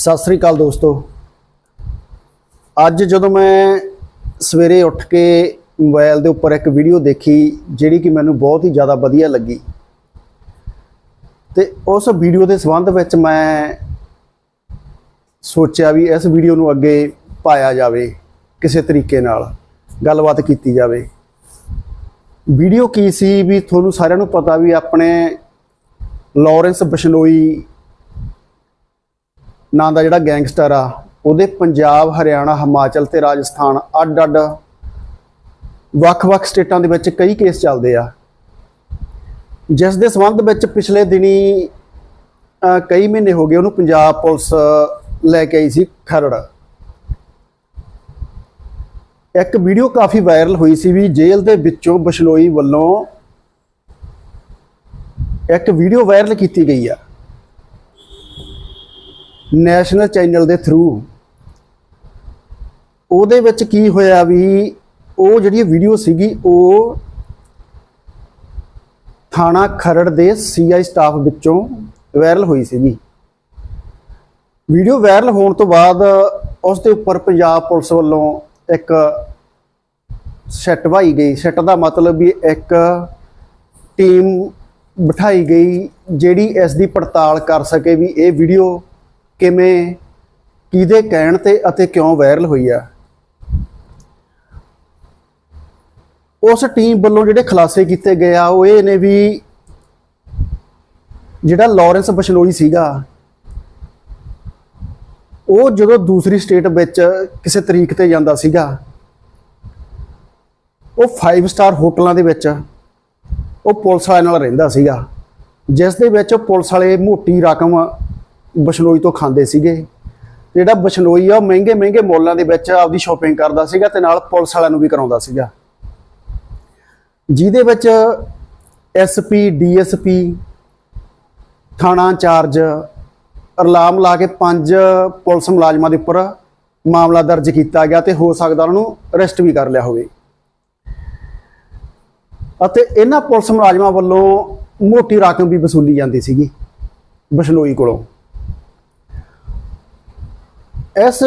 ਸਤਿ ਸ੍ਰੀ ਅਕਾਲ ਦੋਸਤੋ। ਅੱਜ ਜਦੋਂ ਮੈਂ ਸਵੇਰੇ ਉੱਠ ਕੇ ਮੋਬਾਈਲ ਦੇ ਉੱਪਰ ਇੱਕ ਵੀਡੀਓ ਦੇਖੀ, ਜਿਹੜੀ ਕਿ ਮੈਨੂੰ ਬਹੁਤ ਹੀ ਜ਼ਿਆਦਾ ਵਧੀਆ ਲੱਗੀ। ਤੇ ਉਸ ਵੀਡੀਓ ਦੇ ਸੰਬੰਧ ਵਿੱਚ ਮੈਂ ਸੋਚਿਆ ਵੀ ਇਸ ਵੀਡੀਓ ਨੂੰ ਅੱਗੇ ਪਾਇਆ ਜਾਵੇ, ਕਿਸੇ ਤਰੀਕੇ ਨਾਲ ਗੱਲਬਾਤ ਕੀਤੀ ਜਾਵੇ। ਵੀਡੀਓ ਕੀ ਸੀ ਵੀ ਤੁਹਾਨੂੰ ਸਾਰਿਆਂ ਨੂੰ ਪਤਾ ਵੀ ਆਪਣੇ ਲਾਰੈਂਸ ਬਸ਼ਨੋਈ ਨਾਂ ਦਾ ਜਿਹੜਾ ਗੈਂਗਸਟਰ ਆ, ਉਹਦੇ ਪੰਜਾਬ, ਹਰਿਆਣਾ, ਹਿਮਾਚਲ ਤੇ ਰਾਜਸਥਾਨ ਅੱਡ-ਅੱਡ ਵੱਖ-ਵੱਖ ਸਟੇਟਾਂ ਦੇ ਵਿੱਚ ਕਈ ਕੇਸ ਚੱਲਦੇ ਆ। ਜਿਸ ਦੇ ਸੰਬੰਧ ਵਿੱਚ ਪਿਛਲੇ ਦਿਨੀ ਕਈ ਮਹੀਨੇ ਹੋ ਗਏ ਉਹਨੂੰ ਪੰਜਾਬ ਪੁਲਿਸ ਲੈ ਕੇ ਆਈ ਸੀ ਖਰੜ। ਇੱਕ ਵੀਡੀਓ ਕਾਫੀ ਵਾਇਰਲ ਹੋਈ ਸੀ ਵੀ ਜੇਲ੍ਹ ਦੇ ਵਿੱਚੋਂ ਬਸ਼ਲੋਈ ਵੱਲੋਂ ਇੱਕ ਵੀਡੀਓ ਵਾਇਰਲ ਕੀਤੀ ਗਈ ਆ। ਨੈਸ਼ਨਲ ਚੈਨਲ ਦੇ ਥਰੂ। ਉਹਦੇ ਵਿੱਚ ਕੀ ਹੋਇਆ ਵੀ ਉਹ ਜਿਹੜੀ ਵੀਡੀਓ ਸੀਗੀ, ਉਹ ਥਾਣਾ ਖਰੜ ਦੇ ਸੀਆਈ ਸਟਾਫ ਵਿੱਚੋਂ ਵਾਇਰਲ ਹੋਈ ਸੀਗੀ। ਵੀਡੀਓ ਵਾਇਰਲ ਹੋਣ ਤੋਂ ਬਾਅਦ ਉਸ ਦੇ ਉੱਪਰ ਪੰਜਾਬ ਪੁਲਿਸ ਵੱਲੋਂ ਇੱਕ ਸੈੱਟ ਵਾਈ ਗਈ। ਸੈੱਟ ਦਾ ਮਤਲਬ ਵੀ ਇੱਕ ਟੀਮ ਬਿਠਾਈ ਗਈ, ਜਿਹੜੀ ਇਸ ਦੀ ਪੜਤਾਲ ਕਰ ਸਕੇ ਵੀ ਇਹ ਵੀਡੀਓ ਕਿਵੇਂ, ਕਿਹਦੇ ਕਹਿਣ ਤੇ ਅਤੇ ਕਿਉਂ ਵਾਇਰਲ ਹੋਈ ਆ? ਉਸ ਟੀਮ ਵੱਲੋਂ ਜਿਹੜੇ ਖੁਲਾਸੇ ਕੀਤੇ ਗਏ ਆ, ਉਹ ਇਹ ਨੇ ਵੀ ਜਿਹੜਾ ਲਾਰੈਂਸ ਬਸ਼ਨੋਈ ਸੀਗਾ, ਉਹ ਜਦੋਂ ਦੂਸਰੀ ਸਟੇਟ ਵਿੱਚ ਕਿਸੇ ਤਰੀਕ ਤੇ ਜਾਂਦਾ ਸੀਗਾ, ਉਹ 5 ਸਟਾਰ ਹੋਟਲਾਂ ਦੇ ਵਿੱਚ ਉਹ ਪੁਲਿਸ ਵਾਲਿਆਂ ਨਾਲ ਰਹਿੰਦਾ ਸੀਗਾ, ਜਿਸ ਦੇ ਵਿੱਚ ਪੁਲਿਸ ਵਾਲੇ ਮੋਟੀ ਰਕਮ ਬਸ਼ਨੋਈ ਤੋਂ ਖਾਂਦੇ ਸੀਗੇ ਜਿਹੜਾ ਬਸ਼ਨੋਈ ਆ, ਉਹ ਮਹਿੰਗੇ ਮਹਿੰਗੇ ਮੋਲਾਂ ਦੇ ਵਿੱਚ ਆਪਦੀ ਸ਼ਾਪਿੰਗ ਕਰਦਾ ਸੀਗਾ ਤੇ ਨਾਲ ਪੁਲਿਸ ਵਾਲਿਆਂ ਨੂੰ ਵੀ ਕਰਾਉਂਦਾ ਸੀਗਾ। ਜਿਹਦੇ ਵਿੱਚ S P D S P ਥਾਣਾ ਇੰਚਾਰਜ ਅਰਲਾਮ ਲਾ ਕੇ ਪੰਜ ਪੁਲਿਸ ਮੁਲਾਜ਼ਮਾਂ ਦੇ ਉੱਪਰ ਮਾਮਲਾ ਦਰਜ ਕੀਤਾ ਗਿਆ ਤੇ ਹੋ ਸਕਦਾ ਉਹਨਾਂ ਨੂੰ ਅਰੈਸਟ ਵੀ ਕਰ ਲਿਆ ਹੋਵੇ। ਅਤੇ ਇਹਨਾਂ ਪੁਲਿਸ ਮੁਲਾਜ਼ਮਾਂ ਵੱਲੋਂ ਮੋਟੀ ਰਕਮ ਵੀ ਵਸੂਲੀ ਜਾਂਦੀ ਸੀਗੀ ਬਸ਼ਨੋਈ ਕੋਲੋਂ। ਇਸ,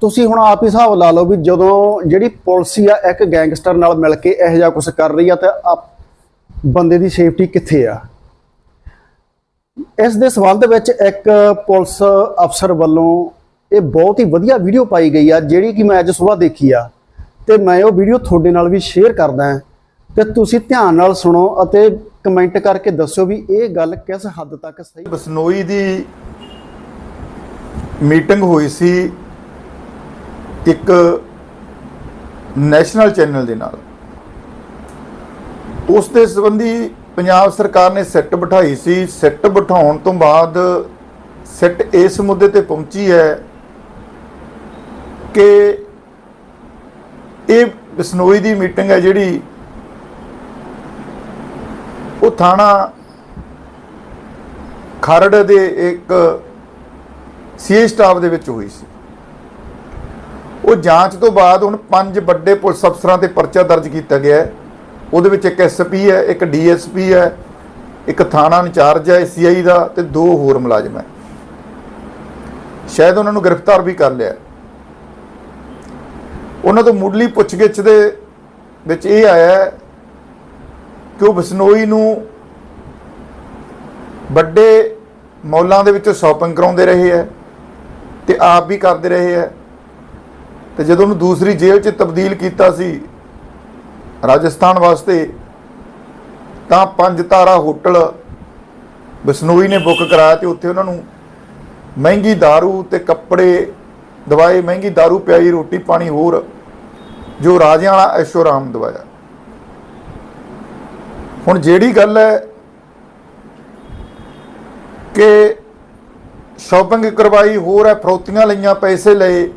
ਤੁਸੀਂ ਹੁਣ ਆਪ ਹੀ ਹਿਸਾਬ ਲਾ ਲਓ ਵੀ ਜਦੋਂ ਜਿਹੜੀ ਪੁਲਿਸ ਆ ਇੱਕ ਗੈਂਗਸਟਰ ਨਾਲ ਮਿਲ ਕੇ ਇਹੋ ਜਿਹਾ ਕੁਝ ਕਰ ਰਹੀ ਆ ਤਾਂ ਆਪ- ਬੰਦੇ ਦੀ ਸੇਫਟੀ ਕਿੱਥੇ ਆ? ਇਸ ਦੇ ਸੰਬੰਧ ਵਿੱਚ ਇੱਕ ਪੁਲਿਸ ਅਫਸਰ ਵੱਲੋਂ ਇਹ ਬਹੁਤ ਹੀ ਵਧੀਆ ਵੀਡੀਓ ਪਾਈ ਗਈ ਆ, ਜਿਹੜੀ ਕਿ ਮੈਂ ਅੱਜ ਸਵੇਰ ਦੇਖੀ ਆ। ਤੇ ਮੈਂ ਉਹ ਵੀਡੀਓ ਤੁਹਾਡੇ ਨਾਲ ਵੀ ਸ਼ੇਅਰ ਕਰਦਾ ਹਾਂ। ਤੇ ਤੁਸੀਂ ਧਿਆਨ ਨਾਲ ਸੁਣੋ ਅਤੇ ਕਮੈਂਟ ਕਰਕੇ ਦੱਸੋ ਵੀ ਇਹ ਗੱਲ ਕਿਸ ਹੱਦ ਤੱਕ ਸਹੀ ਬਸਨੋਈ ਦੀ ਮੀਟਿੰਗ ਹੋਈ ਸੀ ਇੱਕ ਨੈਸ਼ਨਲ ਚੈਨਲ ਦੇ ਨਾਲ। ਉਸ ਦੇ ਸੰਬੰਧੀ ਪੰਜਾਬ ਸਰਕਾਰ ਨੇ ਸਿੱਟ ਬਿਠਾਈ ਸੀ। ਸਿੱਟ ਬਿਠਾਉਣ ਤੋਂ ਬਾਅਦ ਸੈੱਟ ਇਸ ਮੁੱਦੇ ਤੇ ਪਹੁੰਚੀ ਹੈ ਕਿ ਇਹ ਬਿਸਨੋਈ ਦੀ ਮੀਟਿੰਗ ਹੈ ਜਿਹੜੀ ਉਹ ਥਾਣਾ ਖਰੜ ਦੇ ਇੱਕ ਸੀਏ ਸਟਾਫ ਦੇ ਵਿੱਚ ਹੋਈ ਸੀ। ਉਹ ਜਾਂਚ ਤੋਂ ਬਾਅਦ ਹੁਣ ਪੰਜ ਵੱਡੇ ਪੁਲਿਸ ਅਫਸਰਾਂ ਤੇ ਪਰਚਾ ਦਰਜ ਕੀਤਾ ਗਿਆ ਹੈ। ਉਹਦੇ ਵਿੱਚ ਇੱਕ ਐਸਪੀ ਹੈ, ਇੱਕ ਡੀਐਸਪੀ ਹੈ, ਇੱਕ ਥਾਣਾ ਇੰਚਾਰਜ ਹੈ ਸੀਆਈ ਦਾ ਤੇ ਦੋ ਹੋਰ ਮੁਲਾਜ਼ਮ ਹੈ। ਸ਼ਾਇਦ ਉਹਨਾਂ ਨੂੰ ਗ੍ਰਿਫਤਾਰ ਵੀ ਕਰ ਲਿਆ ਉਹਨਾਂ ਤੋਂ ਮੁੱਢਲੀ ਪੁੱਛਗਿੱਛ ਦੇ ਵਿੱਚ ਇਹ ਆਇਆ ਕਿ ਉਹ ਬਸਨੋਈ ਨੂੰ ਵੱਡੇ ਮੌਲਾਂ ਦੇ ਵਿੱਚੋਂ ਸ਼ਾਪਿੰਗ ਕਰਾਉਂਦੇ ਰਹੇ ਹੈ। ਤੇ ਆਪ ਵੀ ਕਰਦੇ ਰਹੇ ਹੈ ਤੇ ਜਦੋਂ ਉਹਨੂੰ ਦੂਸਰੀ ਜੇਲ੍ਹ 'ਚ ਤਬਦੀਲ ਕੀਤਾ ਸੀ ਰਾਜਸਥਾਨ ਵਾਸਤੇ ਤਾਂ ਪੰਜ ਤਾਰਾ ਹੋਟਲ ਬਸਨੋਈ ਨੇ ਬੁੱਕ ਕਰਾਇਆ ਤੇ ਉੱਥੇ ਉਹਨਾਂ ਨੂੰ ਮਹਿੰਗੀ दारू ਤੇ ਕੱਪੜੇ ਦਵਾਈ ਮਹਿੰਗੀ दारू ਪਿਆਈ ਰੋਟੀ ਪਾਣੀ ਹੋਰ ਜੋ ਰਾਜਿਆਂ ਵਾਲਾ ਐਸ਼ੋ ਆਰਾਮ ਦਵਾਇਆ ਹੁਣ ਜਿਹੜੀ ਗੱਲ ਹੈ ਕਿ ਸ਼ਾਪਿੰਗ ਕਰਵਾਈ, ਹੋਰ ਹੈ ਫਰੋਤੀਆਂ ਲਈਆਂ ਪੈਸੇ ਲਏ।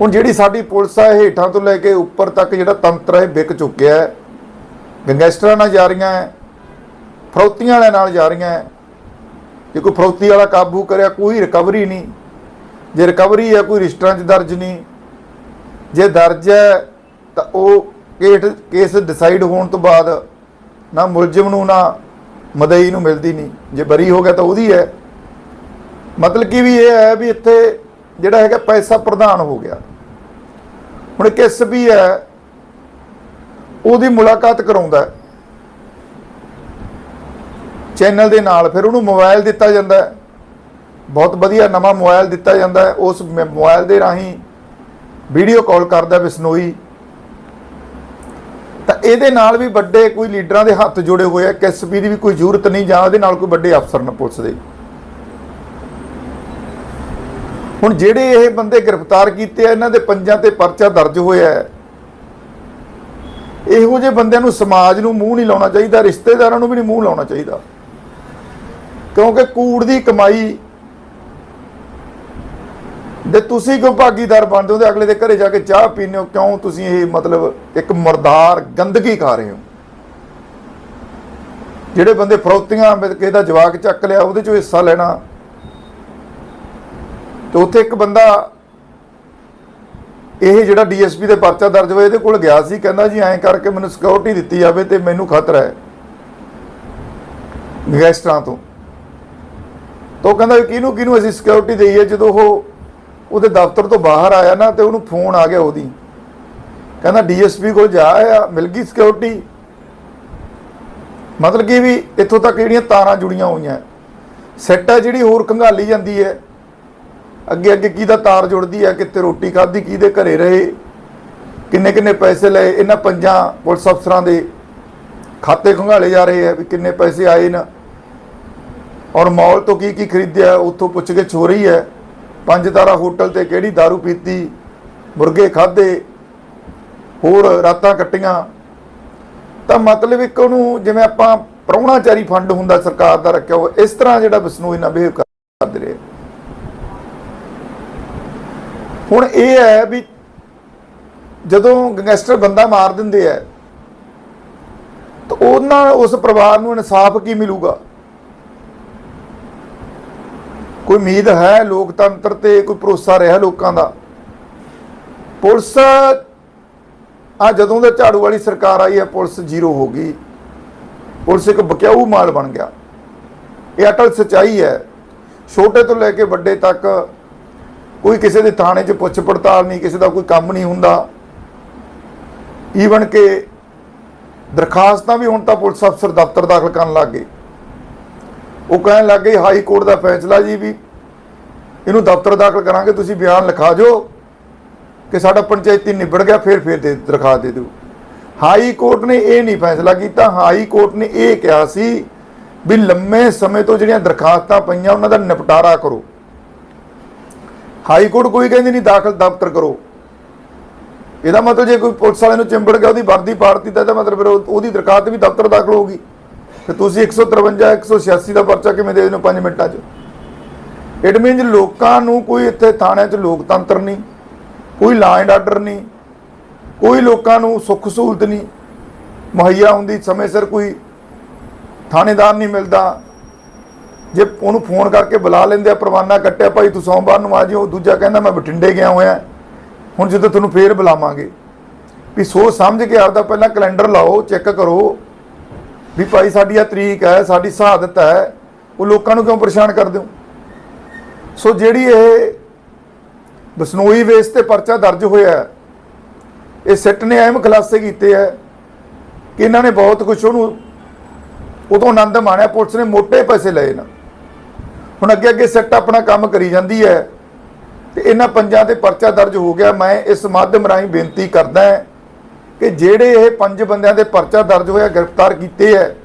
ਹੁਣ ਜਿਹੜੀ ਸਾਡੀ ਪੁਲਿਸ ਆ, ਇਹ ਹੇਠਾਂ ਤੋਂ ਲੈ ਕੇ ਉੱਪਰ ਤੱਕ ਜਿਹੜਾ ਤੰਤਰ ਹੈ ਵਿਕ ਚੁੱਕਿਆ ਹੈ। ਗੈਂਗਸਟਰਾਂ ਨਾਲ ਜਾ ਰਹੀਆਂ ਹੈ, ਫਰੋਤੀਆਂ ਵਾਲਿਆਂ ਨਾਲ ਜਾ ਰਹੀਆਂ ਹੈ। ਜੇ ਕੋਈ ਫਰੋਤੀ ਵਾਲਾ ਕਾਬੂ ਕਰਿਆ, ਕੋਈ ਰਿਕਵਰੀ ਨਹੀਂ। ਜੇ ਰਿਕਵਰੀ ਹੈ, ਕੋਈ ਰਜਿਸਟਰਾਂ 'ਚ ਦਰਜ ਨਹੀਂ। ਜੇ ਦਰਜ ਹੈ, ਤਾਂ ਉਹ ਕੇਸ ਕੇਸ ਡਿਸਾਈਡ ਹੋਣ ਤੋਂ ਬਾਅਦ ਨਾ ਮੁਲਜ਼ਮ ਨੂੰ, ਨਾ ਮਦਈ ਨੂੰ ਮਿਲਦੀ ਨਹੀਂ। ਜੇ ਬਰੀ ਹੋ ਗਿਆ ਤਾਂ ਉਹਦੀ ਹੈ। ਮਤਲਬ ਕਿ ਵੀ ਇਹ ਹੈ ਵੀ ਇੱਥੇ ਜਿਹੜਾ ਹੈਗਾ ਪੈਸਾ ਪ੍ਰਧਾਨ ਹੋ ਗਿਆ। ਹੁਣ ਕਿਸ ਐਸਪੀ ਹੈ, ਉਹਦੀ ਮੁਲਾਕਾਤ ਕਰਾਉਂਦਾ ਚੈਨਲ ਦੇ ਨਾਲ ਫਿਰ ਉਹਨੂੰ ਮੋਬਾਈਲ ਦਿੱਤਾ ਜਾਂਦਾ ਹੈ। ਬਹੁਤ ਵਧੀਆ ਨਵਾਂ ਮੋਬਾਈਲ ਦਿੱਤਾ ਜਾਂਦਾ ਹੈ। ਉਸ ਮ- ਮੋਬਾਈਲ ਦੇ ਰਾਹੀਂ ਵੀਡੀਓ ਕਾਲ ਕਰਦਾ ਬਿਸਨੋਈ। ਤਾਂ ਇਹਦੇ ਨਾਲ ਵੀ ਵੱਡੇ ਕੋਈ ਲੀਡਰਾਂ ਦੇ ਹੱਥ ਜੁੜੇ ਹੋਏ ਆ ਕਿਸਪੀ ਦੀ ਵੀ ਕੋਈ ਜ਼ਰੂਰਤ ਨਹੀਂ ਜਾਂ ਉਹਦੇ ਨਾਲ ਕੋਈ ਵੱਡੇ ਅਫਸਰ ਨੇ ਪੁਲਿਸ ਦੇ। ਹੁਣ ਜਿਹੜੇ ਇਹ ਬੰਦੇ ਗ੍ਰਿਫਤਾਰ ਕੀਤੇ ਆ, ਇਹਨਾਂ ਦੇ ਪੰਜਾਂ ਤੇ ਪਰਚਾ ਦਰਜ ਹੋਇਆ ਹੈ। ਇਹੋ ਜਿਹੇ ਬੰਦਿਆਂ ਨੂੰ ਸਮਾਜ ਨੂੰ ਮੂੰਹ ਨਹੀਂ ਲਾਉਣਾ ਚਾਹੀਦਾ, ਰਿਸ਼ਤੇਦਾਰਾਂ ਨੂੰ ਵੀ ਨਹੀਂ ਮੂੰਹ ਲਾਉਣਾ ਚਾਹੀਦਾ। ਕਿਉਂਕਿ ਕੂੜ ਦੀ ਕਮਾਈ ਦੇ ਤੁਸੀਂ ਕਿਉਂ ਭਾਗੀਦਾਰ ਬਣਦੇ ਹੋ ਤੇ ਅਗਲੇ ਦੇ ਘਰੇ ਜਾ ਕੇ ਚਾਹ ਪੀਂਦੇ ਹੋ? ਕਿਉਂ ਤੁਸੀਂ ਇਹ ਮਤਲਬ ਇੱਕ ਮਰਦਾਰ ਗੰਦਗੀ ਖਾ ਰਹੇ ਹੋ? ਜਿਹੜੇ ਬੰਦੇ ਫਰੌਤੀਆਂ ਵਿੱਚ ਕਿਸੇ ਦਾ ਜਵਾਕ ਚੱਕ ਲਿਆ, ਉਹਦੇ ਚੋਂ ਹਿੱਸਾ ਲੈਣਾ ਤੇ ਉੱਥੇ ਇੱਕ ਬੰਦਾ ਇਹ ਜਿਹੜਾ ਡੀਐਸਪੀ ਦੇ ਪਰਚਾ ਦਰਜ ਹੋਇਆ, ਇਹਦੇ ਕੋਲ ਗਿਆ ਸੀ, ਕਹਿੰਦਾ ਜੀ ਐਂ ਕਰਕੇ ਮੈਨੂੰ ਸਿਕਿਉਰਿਟੀ ਦਿੱਤੀ ਜਾਵੇ ਤੇ ਮੈਨੂੰ ਖਤਰਾ ਹੈ। ਗੈਸਟਰਾਂ ਤੋਂ। ਤਾਂ ਉਹ ਕਹਿੰਦਾ ਵੀ ਕਿਹਨੂੰ ਕਿਹਨੂੰ ਅਸੀਂ ਸਿਕਿਉਰਿਟੀ ਦਈਏ, ਜਦੋਂ ਉਹ ਉਹਦੇ ਦਫ਼ਤਰ ਤੋਂ ਬਾਹਰ ਆਇਆ ਨਾ ਤੇ ਉਹਨੂੰ ਫੋਨ ਆ ਗਿਆ ਉਹਦੀ। ਕਹਿੰਦਾ ਡੀਐਸਪੀ ਕੋਲ ਜਾ ਆ ਮਿਲ ਗਈ ਸਿਕਿਉਰਿਟੀ ਮਤਲਬ ਕਿ ਵੀ ਇੱਥੋਂ ਤੱਕ ਜਿਹੜੀਆਂ ਤਾਰਾਂ ਜੁੜੀਆਂ ਹੋਈਆਂ। ਸੈੱਟ ਹੈ ਜਿਹੜੀ ਹੋਰ ਖੰਗਾਲੀ ਜਾਂਦੀ ਹੈ। ਅੱਗੇ ਅੱਗੇ ਕਿਹਦਾ ਤਾਰ ਜੁੜਦੀ ਹੈ ਕਿਤੇ ਰੋਟੀ ਖਾਧੀ, ਕਿਹਦੇ ਘਰੇ ਰਹੇ, ਕਿੰਨੇ ਕਿੰਨੇ ਪੈਸੇ ਲਏ, ਇਹਨਾਂ ਪੰਜਾਂ ਪੁਲਿਸ ਅਫਸਰਾਂ ਦੇ ਖਾਤੇ ਖੰਗਾਲੇ ਜਾ ਰਹੇ ਆ ਵੀ ਕਿੰਨੇ ਪੈਸੇ ਆਏ ਨਾ। ਔਰ ਮਾਲ ਤੋਂ ਕੀ ਕੀ ਖਰੀਦਿਆ, ਉੱਥੋਂ ਪੁੱਛ ਕੇ ਹੋ ਰਹੀ ਹੈ। ਪੰਜ ਤਾਰਾ ਹੋਟਲ ਤੇ ਕਿਹੜੀ दारू ਪੀਤੀ, ਮੁਰਗੇ ਖਾਦੇ ਹੋਰ ਰਾਤਾਂ ਕੱਟੀਆਂ। ਤਾਂ ਮਤਲਬ ਇੱਕ ਉਹਨੂੰ ਜਿਵੇਂ ਆਪਾਂ ਪ੍ਰਾਹੁਣਾਚਾਰੀ ਫੰਡ ਹੁੰਦਾ ਸਰਕਾਰ ਦਾ ਰੱਖਿਆ ਹੋਇਆ, ਇਸ ਤਰ੍ਹਾਂ ਜਿਹੜਾ ਬਸਨੋਈ ਨਾਲ ਬਿਹੇਵ ਕਰਦੇ ਰਹੇ ਹੁਣ ਇਹ ਹੈ ਵੀ ਜਦੋਂ ਗੈਂਗਸਟਰ ਬੰਦਾ ਮਾਰ ਦਿੰਦੇ ਆ, ਤਾਂ ਉਹਨਾਂ ਉਸ ਪਰਿਵਾਰ ਨੂੰ ਇਨਸਾਫ ਕੀ ਮਿਲੂਗਾ? ਕੋਈ ਉਮੀਦ ਹੈ ਲੋਕਤੰਤਰ ਤੇ ਕੋਈ ਭਰੋਸਾ ਰਿਹਾ ਲੋਕਾਂ ਦਾ? ਪੁਲਿਸ ਆ ਜਦੋਂ ਦਾ ਝਾੜੂ ਵਾਲੀ ਸਰਕਾਰ ਆਈ ਹੈ, ਪੁਲਿਸ ਜ਼ੀਰੋ ਹੋ ਗਈ। ਪੁਲਿਸ ਇੱਕ ਬਕਿਆਊ ਮਾਲ ਬਣ ਗਿਆ। ਇਹ ਅਟਲ ਸਚਾਈ ਹੈ। ਛੋਟੇ ਤੋਂ ਲੈ ਕੇ ਵੱਡੇ ਤੱਕ ਕੋਈ ਕਿਸੇ ਦੇ ਥਾਣੇ 'ਚ ਪੁੱਛ ਪੜਤਾਲ ਨਹੀਂ, ਕਿਸੇ ਦਾ ਕੋਈ ਕੰਮ ਨਹੀਂ ਹੁੰਦਾ। ਈਵਨ ਕਿ ਦਰਖਾਸਤਾਂ ਵੀ ਹੁਣ ਤਾਂ ਪੁਲਿਸ ਅਫਸਰ ਦਫ਼ਤਰ ਦਾਖਲ ਕਰਨ ਲੱਗ ਗਏ। ਉਹ ਕਹਿਣ ਲੱਗ ਗਏ, ਹਾਈ ਕੋਰਟ ਦਾ ਫੈਸਲਾ ਜੀ ਵੀ ਇਹਨੂੰ ਦਫ਼ਤਰ ਦਾਖਲ ਕਰਾਂਗੇ, ਤੁਸੀਂ ਬਿਆਨ ਲਿਖਾ ਜੋ ਕਿ ਸਾਡਾ ਪੰਚਾਇਤੀ ਨਿਬੜ ਗਿਆ, ਫਿਰ ਫਿਰ ਦੇ ਦਰਖਾਸਤ ਦੇ ਦਿਓ। ਹਾਈ ਕੋਰਟ ਨੇ ਇਹ ਨਹੀਂ ਫੈਸਲਾ ਕੀਤਾ। ਹਾਈ ਕੋਰਟ ਨੇ ਇਹ ਕਿਹਾ ਸੀ ਵੀ ਲੰਮੇ ਸਮੇਂ ਤੋਂ ਜਿਹੜੀਆਂ ਦਰਖਾਸਤਾਂ ਪਈਆਂ, ਉਹਨਾਂ ਦਾ ਨਿਪਟਾਰਾ ਕਰੋ। ਹਾਈ ਕੋਰਟ ਕੋਈ ਕਹਿੰਦੀ ਨਹੀਂ, ਦਾਖਲ ਦਫ਼ਤਰ ਕਰੋ। ਇਹਦਾ ਮਤਲਬ ਜੇ ਕੋਈ ਪੁਲਿਸ ਵਾਲੇ ਨੂੰ ਚਿੰਬੜ ਗਿਆ, ਉਹਦੀ ਵਰਦੀ ਪਾੜਤੀ, ਤਾਂ ਇਹਦਾ ਮਤਲਬ ਫਿਰ ਉਹਦੀ ਦਰਖਾਸਤ ਵੀ ਦਫ਼ਤਰ ਦਾਖਲ ਹੋਊਗੀ। ਤੇ ਤੁਸੀਂ 153 186 ਦਾ ਪਰਚਾ ਕਿਵੇਂ ਦੇ ਦਿੰਦੇ ਹੋ 5 ਮਿੰਟਾਂ 'ਚ? ਇਟ ਮੀਨਸ ਲੋਕਾਂ ਨੂੰ ਕੋਈ ਇੱਥੇ ਥਾਣਿਆਂ 'ਚ ਲੋਕਤੰਤਰ ਨਹੀਂ, ਕੋਈ ਲਾ ਐਂਡ ਆਰਡਰ ਨਹੀਂ, ਕੋਈ ਲੋਕਾਂ ਨੂੰ ਸੁੱਖ ਸਹੂਲਤ ਨਹੀਂ। ਮੁਹੱਈਆ ਹੁੰਦੀ ਸਮੇਂ ਸਿਰ ਕੋਈ ਥਾਣੇਦਾਰ ਨਹੀਂ ਮਿਲਦਾ। ਜੇ ਉਹਨੂੰ ਫੋਨ ਕਰਕੇ ਬੁਲਾ ਲੈਂਦੇ ਆ, ਪਰਵਾਨਾ ਕੱਟਿਆ, ਭਾਈ ਤੂੰ ਸੋਮਵਾਰ ਨੂੰ ਆ ਜਿਓ। ਦੂਜਾ ਕਹਿੰਦਾ, ਮੈਂ ਬਠਿੰਡੇ ਗਿਆ ਹੋਇਆ ਹੁਣ ਜਦੋਂ ਤੁਹਾਨੂੰ ਫੇਰ ਬੁਲਾਵਾਂਗੇ। ਵੀ ਸੋਚ ਸਮਝ ਕੇ ਆਪਦਾ ਪਹਿਲਾਂ ਕੈਲੰਡਰ ਲਾਓ, ਚੈੱਕ ਕਰੋ ਵੀ ਭਾਈ ਸਾਡੀ ਆ ਤਰੀਕ ਹੈ, ਸਾਡੀ ਸ਼ਹਾਦਤ ਹੈ। ਉਹ ਲੋਕਾਂ ਨੂੰ ਕਿਉਂ ਪਰੇਸ਼ਾਨ ਕਰਦੇ ਹੋ? ਸੋ ਜਿਹੜੀ ਇਹ ਬਸਨੋਈ ਵੇਸ ਤੇ ਪਰਚਾ ਦਰਜ ਹੋਇਆ ਇਹ ਸਿੱਟ ਨੇ ਅਹਿਮ ਖੁਲਾਸੇ ਕੀਤੇ ਹੈ ਕਿ ਇਹਨਾਂ ਨੇ ਬਹੁਤ ਕੁਝ ਉਹਨੂੰ ਉਦੋਂ ਆਨੰਦ ਮਾਣਿਆ। ਪੁਲਿਸ ਨੇ ਮੋٹے ਪੈਸੇ ਲਏ ਨਾ। ਹੁਣ ਅੱਗੇ ਅੱਗੇ ਸੈੱਟ ਆਪਣਾ ਕੰਮ ਕਰੀ ਜਾਂਦੀ ਹੈ ਤੇ ਇਹਨਾਂ ਪੰਜਾਂ ਤੇ ਪਰਚਾ ਦਰਜ ਹੋ ਗਿਆ। ਮੈਂ ਇਸ ਮਾਧਿਅਮ ਰਾਹੀਂ ਬੇਨਤੀ ਕਰਦਾ ਹਾਂ ਕਿ ਜਿਹੜੇ ਇਹ ਪੰਜ ਬੰਦਿਆਂ ਦੇ ਪਰਚਾ ਦਰਜ ਹੋਇਆ, ਗ੍ਰਿਫਤਾਰ ਕੀਤੇ ਹੈ,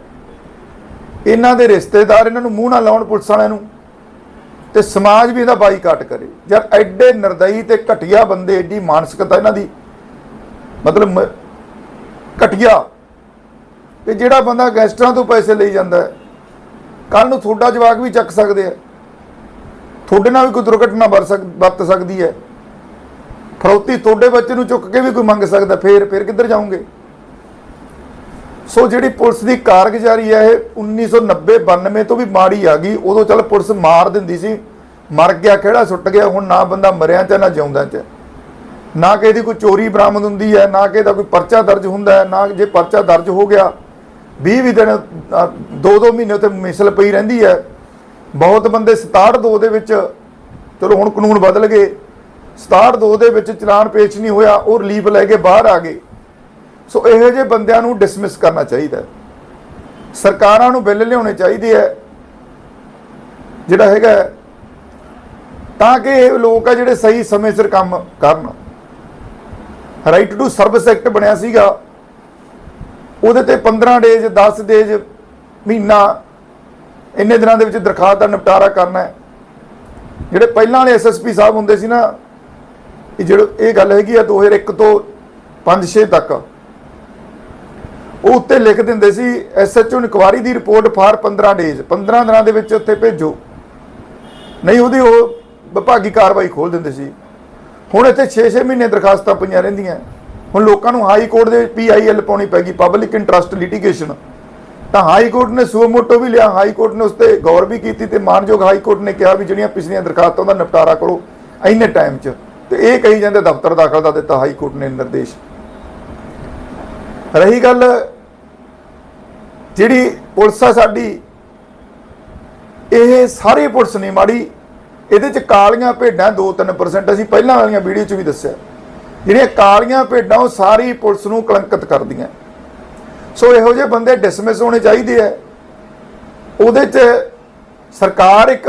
ਇਹਨਾਂ ਦੇ ਰਿਸ਼ਤੇਦਾਰ ਇਹਨਾਂ ਨੂੰ ਮੂੰਹ ਨਾ ਲਾਉਣ ਪੁਲਿਸ ਵਾਲਿਆਂ ਨੂੰ ਤੇ ਸਮਾਜ ਵੀ ਇਹਦਾ ਬਾਈਕਾਟ ਕਰੇ। ਯਾਰ ਐਡੇ ਨਿਰਦਈ ਤੇ ਘਟੀਆ ਬੰਦੇ, ਐਡੀ ਮਾਨਸਿਕਤਾ ਇਹਨਾਂ ਦੀ, ਮਤਲਬ ਮ- ਘਟੀਆ। ਕਿ ਜਿਹੜਾ ਬੰਦਾ ਗੈਸਟਰਾਂ ਤੋਂ ਪੈਸੇ ਲਈ ਜਾਂਦਾ ਹੈ ਕੱਲ ਨੂੰ ਤੁਹਾਡਾ ਜਵਾਕ ਵੀ ਚੱਕ ਸਕਦੇ ਆ। ਤੁਹਾਡੇ ਨਾਲ ਵੀ ਕੋਈ ਦੁਰਘਟਨਾ ਵਰ ਵਰਤ ਸਕਦੀ ਹੈ। ਫਰੌਤੀ ਤੁਹਾਡੇ ਬੱਚੇ ਨੂੰ ਚੁੱਕ ਕੇ ਵੀ ਕੋਈ ਮੰਗ ਸਕਦਾ, ਫੇਰ ਫੇਰ ਕਿੱਧਰ ਜਾਓਗੇ? ਸੋ ਜਿਹੜੀ ਪੁਲਿਸ ਦੀ ਕਾਰਗੁਜ਼ਾਰੀ ਹੈ, ਇਹ 1990 92 ਤੋਂ ਵੀ ਮਾੜੀ ਆ ਗਈ। ਉਦੋਂ ਚੱਲ ਪੁਲਿਸ ਮਾਰ ਦਿੰਦੀ ਸੀ। ਮਰ ਗਿਆ ਕਿਹੜਾ ਸੁੱਟ ਗਿਆ, ਹੁਣ ਨਾ ਬੰਦਾ ਮਰਿਆ ਚ, ਨਾ ਜਿਉਂਦਾ ਚ। ਨਾ ਕਿਸੇ ਦੀ ਕੋਈ ਚੋਰੀ ਬਰਾਮਦ ਹੁੰਦੀ ਹੈ, ਨਾ ਕਿਸੇ ਦਾ ਕੋਈ ਪਰਚਾ ਦਰਜ ਹੁੰਦਾ ਹੈ, ਨਾ ਜੇ ਪਰਚਾ ਦਰਜ ਹੋ ਗਿਆ 20 ਵੀ ਦਿਨ 2-2 ਮਹੀਨੇ ਉੱਤੇ ਮਿਸਲ ਪਈ ਰਹਿੰਦੀ ਹੈ। ਬਹੁਤ ਬੰਦੇ 67 ਦੇ ਵਿੱਚ, ਚਲੋ ਹੁਣ ਕਾਨੂੰਨ ਬਦਲ ਗਏ। 67 ਦੇ ਵਿੱਚ ਚਲਾਨ ਪੇਸ਼ ਨਹੀਂ ਹੋਇਆ, ਉਹ ਰਿਲੀਫ ਲੈ ਕੇ ਬਾਹਰ ਆ ਗਏ। ਸੋ ਇਹੋ ਜਿਹੇ ਬੰਦਿਆਂ ਨੂੰ ਡਿਸਮਿਸ ਕਰਨਾ ਚਾਹੀਦਾ ਸਰਕਾਰਾਂ ਨੂੰ ਬਿੱਲ ਲਿਆਉਣੇ ਚਾਹੀਦੇ ਹੈ। ਜਿਹੜਾ ਹੈਗਾ ਤਾਂ ਕਿ ਇਹ ਲੋਕ ਆ ਜਿਹੜੇ ਸਹੀ ਸਮੇਂ ਸਿਰ ਕੰਮ ਕਰਨ। ਰਾਈਟ ਟੂ ਸਰਵਿਸ ਐਕਟ ਬਣਿਆ ਸੀਗਾ। ਉਹਦੇ ਤੇ 15 ਡੇਜ਼ 10 ਡੇਜ਼ ਮਹੀਨਾ ਇੰਨੇ ਦਿਨਾਂ ਦੇ ਵਿੱਚ ਦਰਖਾਸਤ ਦਾ ਨਿਪਟਾਰਾ ਕਰਨਾ ਹੈ। ਜਿਹੜੇ ਪਹਿਲਾਂ ਵਾਲੇ ਐਸਐਸਪੀ ਸਾਹਿਬ ਹੁੰਦੇ ਸੀ ਨਾ, ਇਹ ਜਿਹੜਾ, ਇਹ ਗੱਲ ਹੈਗੀ ਆ 2001 ਤੋਂ 5-6 ਤੱਕ। ਉਹ ਉੱਤੇ ਲਿਖ ਦਿੰਦੇ ਸੀ ਐਸਐਚਓ ਇਨਕੁਆਰੀ ਦੀ ਰਿਪੋਰਟ ਫਾਰ 15 ਡੇਜ਼ 15 ਦਿਨਾਂ ਦੇ ਵਿੱਚ ਉੱਥੇ ਭੇਜੋ। ਨਹੀਂ, ਉਹਦੀ ਉਹ ਵਿਭਾਗੀ ਕਾਰਵਾਈ ਖੋਲ ਦਿੰਦੇ ਸੀ। ਹੁਣ ਇੱਥੇ 6-6 ਮਹੀਨੇ ਦਰਖਾਸਤਾਂ ਪਈਆਂ ਰਹਿੰਦੀਆਂ। ਹੁਣ ਲੋਕਾਂ ਨੂੰ ਹਾਈ ਕੋਰਟ ਦੇ ਪੀਆਈਐਲ ਪਾਉਣੀ ਪੈਗੀ ਪਬਲਿਕ ਇੰਟਰਸਟ ਲਿਟੀਗੇਸ਼ਨ ਤਾਂ ਹਾਈ ਕੋਰਟ ਨੇ ਸੂਮੋਟੋ ਵੀ ਲਿਆ, ਹਾਈ ਕੋਰਟ ਨੇ ਉਸ ਤੇ ਗੌਰ ਵੀ ਕੀਤੀ ਤੇ ਮਾਨਯੋਗ ਹਾਈ ਕੋਰਟ ਨੇ ਕਿਹਾ ਵੀ ਜਿਹੜੀਆਂ ਪਿਛਲੀਆਂ ਦਰਖਾਸਤਾਂ ਦਾ ਨਿਪਟਾਰਾ ਕਰੋ ਇੰਨੇ ਟਾਈਮ 'ਚ। ਤੇ ਇਹ ਕਹੀ ਜਾਂਦੇ ਦਫ਼ਤਰ ਦਾਖਲ ਦਾ ਦਿੱਤਾ ਹਾਈ ਕੋਰਟ ਨੇ ਨਿਰਦੇਸ਼। ਰਹੀ ਗੱਲ ਜਿਹੜੀ ਪੁਲਿਸ ਆ ਸਾਡੀ, ਇਹ ਸਾਰੀ ਪੁਲਿਸ ਨਹੀਂ ਮਾੜੀ, ਇਹਦੇ ਚ ਕਾਲੀਆਂ ਭੇਡਾਂ 2-3% ਅਸੀਂ ਪਹਿਲਾਂ ਵਾਲੀਆਂ ਵੀਡੀਓ 'ਚ ਵੀ ਦੱਸਿਆ। ਜਿਹੜੀਆਂ ਕਾਲੀਆਂ ਭੇਡਾਂ, ਉਹ ਸਾਰੀ ਪੁਲਿਸ ਨੂੰ ਕਲੰਕਿਤ ਕਰਦੀਆਂ। ਸੋ ਇਹੋ ਜਿਹੇ ਬੰਦੇ ਡਿਸਮਿਸ ਹੋਣੇ ਚਾਹੀਦੇ ਆ। ਉਹਦੇ 'ਚ ਸਰਕਾਰ ਇੱਕ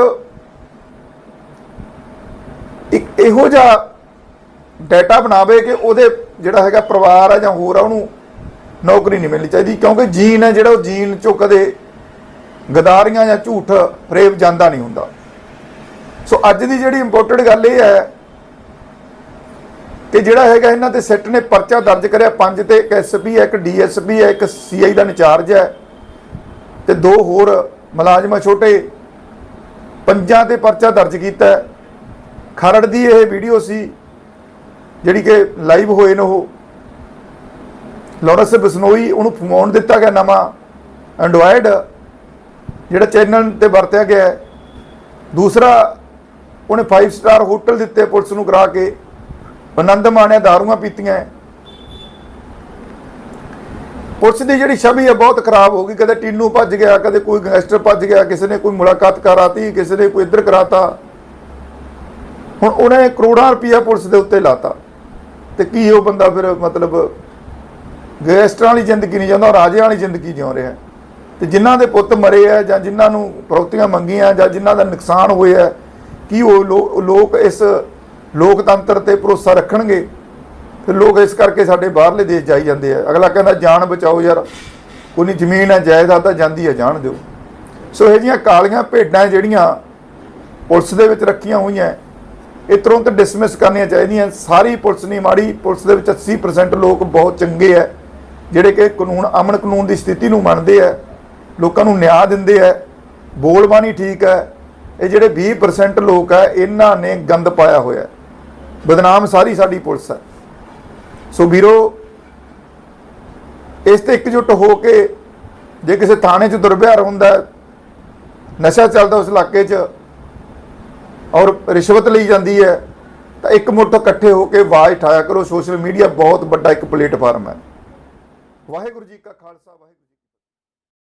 ਇੱਕ ਇਹੋ ਜਿਹਾ ਡਾਟਾ ਬਣਾਵੇ ਕਿ ਉਹਦੇ ਜਿਹੜਾ ਹੈਗਾ ਪਰਿਵਾਰ ਆ ਜਾਂ ਹੋਰ ਆ, ਉਹਨੂੰ ਨੌਕਰੀ ਨਹੀਂ ਮਿਲਣੀ ਚਾਹੀਦੀ, ਕਿਉਂਕਿ ਜੀਨ ਹੈ ਜਿਹੜਾ, ਉਹ ਜੀਨ ਚੋਂ ਕਦੇ ਗਦਾਰੀਆਂ ਜਾਂ ਝੂਠ ਫਰੇਬ ਜਾਂਦਾ ਨਹੀਂ ਹੁੰਦਾ। ਸੋ ਅੱਜ ਦੀ ਜਿਹੜੀ ਇੰਪੋਰਟੈਂਟ ਗੱਲ ਇਹ ਹੈ ਕਿ ਜਿਹੜਾ ਹੈਗਾ ਇਹਨਾਂ ਤੇ ਸੈੱਟ ਨੇ ਪਰਚਾ ਦਰਜ ਕਰਿਆ। ਪੰਜ ਤੇ ਇੱਕ ਐਸਪੀ ਹੈ ਇੱਕ ਡੀਐਸਪੀ ਹੈ ਇੱਕ ਸੀਆਈ ਦਾ ਇੰਚਾਰਜ ਹੈ। ਤੇ ਦੋ ਹੋਰ ਮੁਲਾਜ਼ਮ ਛੋਟੇ। ਪੰਜਾਂ ਤੇ ਪਰਚਾ ਦਰਜ ਕੀਤਾ ਖਰੜ ਦੀ ਇਹ ਵੀਡੀਓ ਸੀ, ਜਿਹੜੀ ਕਿ ਲਾਈਵ ਹੋਏ ਨੇ ਉਹ। ਲਾਰੈਂਸ ਬਿਸਨੋਈ, ਉਹਨੂੰ ਫਮਾਉਣ ਦਿੱਤਾ ਗਿਆ ਨਵਾਂ। ਐਂਡਰੋਇਡ, ਜਿਹੜਾ ਚੈਨਲ ਤੇ ਵਰਤਿਆ ਗਿਆ ਦੂਸਰਾ, ਉਹਨੇ 5 ਸਟਾਰ ਹੋਟਲ ਦਿੱਤੇ ਪੁਲਿਸ ਨੂੰ ਕਰਾ ਕੇ। ਆਨੰਦ ਮਾਣਿਆ, ਦਾਰੂਆਂ ਪੀਤੀਆਂ ਪੁਲਿਸ ਦੀ ਜਿਹੜੀ ਛਵੀ ਹੈ ਬਹੁਤ ਖਰਾਬ ਹੋ ਗਈ। ਕਦੇ ਟੀਨੂ ਭੱਜ ਗਿਆ, ਕਦੇ ਕੋਈ ਗੈਂਗਸਟਰ ਭੱਜ ਗਿਆ, ਕਿਸੇ ਨੇ ਕੋਈ ਮੁਲਾਕਾਤ ਕਰਾਤੀ, ਕਿਸੇ ਨੇ ਕੋਈ ਇੱਧਰ ਕਰਾਤਾ। ਹੁਣ ਉਹਨੇ ਕਰੋੜਾਂ ਰੁਪਇਆ ਪੁਲਿਸ ਦੇ ਉੱਤੇ ਲਾਤਾ। ਤੇ ਕੀ ਉਹ ਬੰਦਾ ਫਿਰ ਮਤਲਬ ਗੈਂਗਸਟਰਾਂ ਵਾਲੀ ਜ਼ਿੰਦਗੀ ਨਹੀਂ ਜਿਉਂਦਾ, ਰਾਜਿਆਂ ਵਾਲੀ ਜ਼ਿੰਦਗੀ ਜਿਉਂ ਰਿਹਾ। ਤੇ ਜਿਨ੍ਹਾਂ ਦੇ ਪੁੱਤ ਮਰੇ ਆ ਜਾਂ ਜਿਨ੍ਹਾਂ ਨੂੰ ਪ੍ਰੋਤੀਆਂ ਮੰਗੀਆਂ, ਜਾਂ ਜਿਨ੍ਹਾਂ ਦਾ ਨੁਕਸਾਨ ਹੋਇਆ, ਕੀ ਉਹ ਲੋਕ ਇਸ ਲੋਕਤੰਤਰ ਤੇ ਭਰੋਸਾ ਰੱਖਣਗੇ, ਫਿਰ ਲੋਕ ਇਸ ਕਰਕੇ ਸਾਡੇ ਬਾਹਰਲੇ ਦੇਸ਼ ਜਾਈ ਜਾਂਦੇ ਆ। ਅਗਲਾ ਕਹਿੰਦਾ, ਜਾਨ ਬਚਾਓ ਯਾਰ, ਕੋਈ ਜ਼ਮੀਨ ਹੈ, ਜਾਇਦਾਦ ਤਾਂ ਜਾਂਦੀ ਹੈ, ਜਾਣ ਦਿਓ। ਸੋ ਇਹ ਜੀਆਂ ਕਾਲੀਆਂ ਭੇਡਾਂ ਜਿਹੜੀਆਂ ਪੁਲਿਸ ਦੇ ਵਿੱਚ ਰੱਖੀਆਂ ਹੋਈਆਂ, ਇਹ ਤੁਰੰਤ ਡਿਸਮਿਸ ਕਰਨੀਆਂ ਚਾਹੀਦੀਆਂ। ਸਾਰੀ ਪੁਲਿਸ ਨਹੀਂ ਮਾੜੀ, ਪੁਲਿਸ ਦੇ ਵਿੱਚ 80% ਲੋਕ ਬਹੁਤ ਚੰਗੇ ਆ, ਜਿਹੜੇ ਕਿ ਕਾਨੂੰਨ, ਅਮਨ ਕਾਨੂੰਨ ਦੀ ਸਥਿਤੀ ਨੂੰ ਮੰਨਦੇ ਆ, ਲੋਕਾਂ ਨੂੰ ਨਿਆਂ ਦਿੰਦੇ ਆ, ਬੋਲਬਾਣੀ ਠੀਕ ਹੈ। ਇਹ ਜਿਹੜੇ 20% ਲੋਕ ਆ, ਇਹਨਾਂ ਨੇ ਗੰਦ ਪਾਇਆ ਹੋਇਆ। ਹੈ। ਬਦਨਾਮ ਸਾਰੀ ਸਾਡੀ ਪੁਲਿਸ ਹੈ। ਸੋ ਵੀਰੋ, ਇਸ ਤੇ ਇਕਜੁੱਟ ਹੋ ਕੇ ਜੇ ਕਿਸੇ ਥਾਣੇ 'ਚ ਦੁਰਵਿਹਾਰ ਹੁੰਦਾ ਨਸ਼ਾ ਚੱਲਦਾ ਉਸ ਇਲਾਕੇ 'ਚ ਔਰ ਰਿਸ਼ਵਤ ਲਈ ਜਾਂਦੀ ਹੈ, ਤਾਂ ਇੱਕ ਮੁੱਠ ਇਕੱਠੇ ਹੋ ਕੇ ਆਵਾਜ਼ ਉਠਾਇਆ ਕਰੋ। ਸੋਸ਼ਲ ਮੀਡੀਆ ਬਹੁਤ ਵੱਡਾ ਇੱਕ ਪਲੇਟਫਾਰਮ ਹੈ। ਵਾਹਿਗੁਰੂ ਜੀ ਕਾ ਖਾਲਸਾ, ਵਾਹਿਗੁਰੂ